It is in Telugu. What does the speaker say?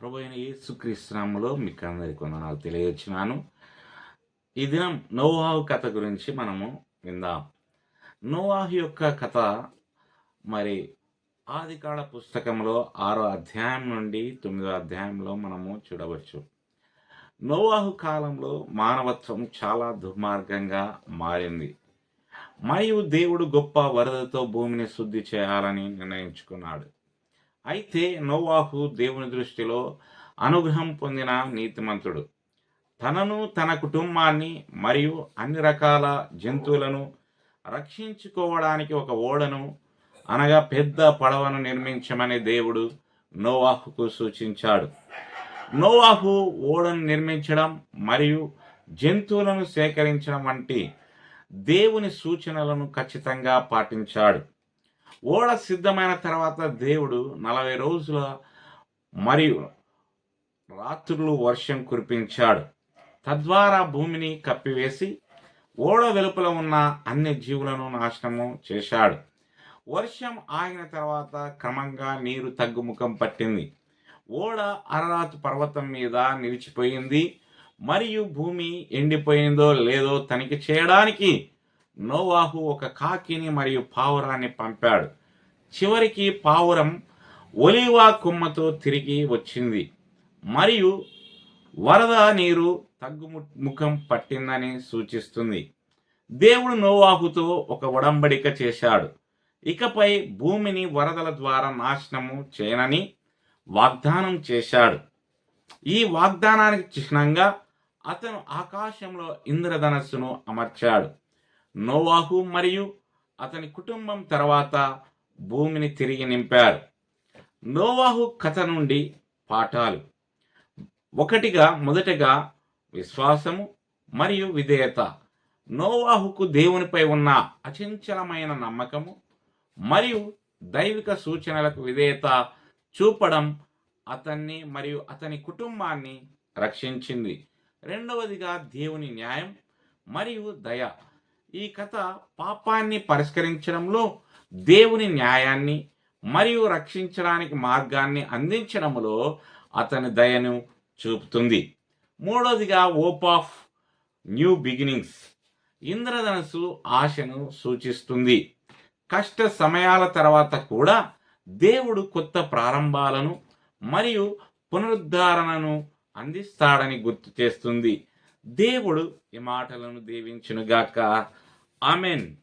ప్రభు అయిన యేసుక్రీస్తునామలో మీకు అందరికీ వందనాలు తెలియజేస్తున్నాను. ఈ దినం నోవాహు కథ గురించి మనము విందాం. నోవాహు యొక్క కథ మరి ఆదికాల పుస్తకంలో ఆరో అధ్యాయం నుండి తొమ్మిదో అధ్యాయంలో మనము చూడవచ్చు. నోవాహు కాలంలో మానవత్వం చాలా దుర్మార్గంగా మారింది. మరియు దేవుడు గొప్ప వరదతో భూమిని శుద్ధి చేయాలని నిర్ణయించుకున్నాడు. అయితే నోవాహు దేవుని దృష్టిలో అనుగ్రహం పొందిన నీతిమంతుడు. తనను తన కుటుంబాన్ని మరియు అన్ని రకాల జంతువులను రక్షించుకోవడానికి ఒక ఓడను అనగా పెద్ద పడవను నిర్మించమని దేవుడు నోవాహుకు సూచించాడు. నోవాహు ఓడను నిర్మించడం మరియు జంతువులను సేకరించడం వంటి దేవుని సూచనలను ఖచ్చితంగా పాటించాడు. ఓడ సిద్ధమైన తర్వాత దేవుడు నలభై రోజుల మరియు రాత్రులు వర్షం కురిపించాడు. తద్వారా భూమిని కప్పివేసి ఓడ వెలుపల ఉన్న అన్ని జీవులను నాశనము చేశాడు. వర్షం ఆగిన తర్వాత క్రమంగా నీరు తగ్గుముఖం పట్టింది. ఓడ అరరాత్ పర్వతం మీద నిలిచిపోయింది. మరియు భూమి ఎండిపోయిందో లేదో తనిఖీ చేయడానికి నోవాహు ఒక కాకిని మరియు పావురాన్ని పంపాడు. చివరికి పావురం ఒలివా కొమ్మతో తిరిగి వచ్చింది. మరియు వరద నీరు తగ్గుము ముఖం పట్టిందని సూచిస్తుంది. దేవుడు నోవాహుతో ఒక ఒడంబడిక చేశాడు. ఇకపై భూమిని వరదల ద్వారా నాశనము చేయనని వాగ్దానం చేశాడు. ఈ వాగ్దానానికి చిహ్నంగా అతను ఆకాశంలో ఇంద్రధనస్సును అమర్చాడు. నోవాహు మరియు అతని కుటుంబం తర్వాత భూమిని తిరిగి నింపారు. నోవాహు కథ నుండి పాఠాలు. ఒకటిగా మొదటగా విశ్వాసము మరియు విధేయత. నోవాహుకు దేవునిపై ఉన్న అచంచలమైన నమ్మకము మరియు దైవిక సూచనలకు విధేయత చూపడం అతన్ని మరియు అతని కుటుంబాన్ని రక్షించింది. రెండవదిగా దేవుని న్యాయం మరియు దయ. ఈ కథ పాపాన్ని పరిష్కరించడంలో దేవుని న్యాయాన్ని మరియు రక్షించడానికి మార్గాన్ని అందించడంలో అతని దయను చూపుతుంది. మూడవదిగా ఓప్ ఆఫ్ న్యూ బిగినింగ్స్ ఇంద్రధనస్సు ఆశను సూచిస్తుంది. కష్ట సమయాల తర్వాత కూడా దేవుడు కొత్త ప్రారంభాలను మరియు పునరుద్ధరణను అందిస్తాడని గుర్తు చేస్తుంది. దేవుడు ఈ మాటలను దీవించునుగాక. ఆమెన్.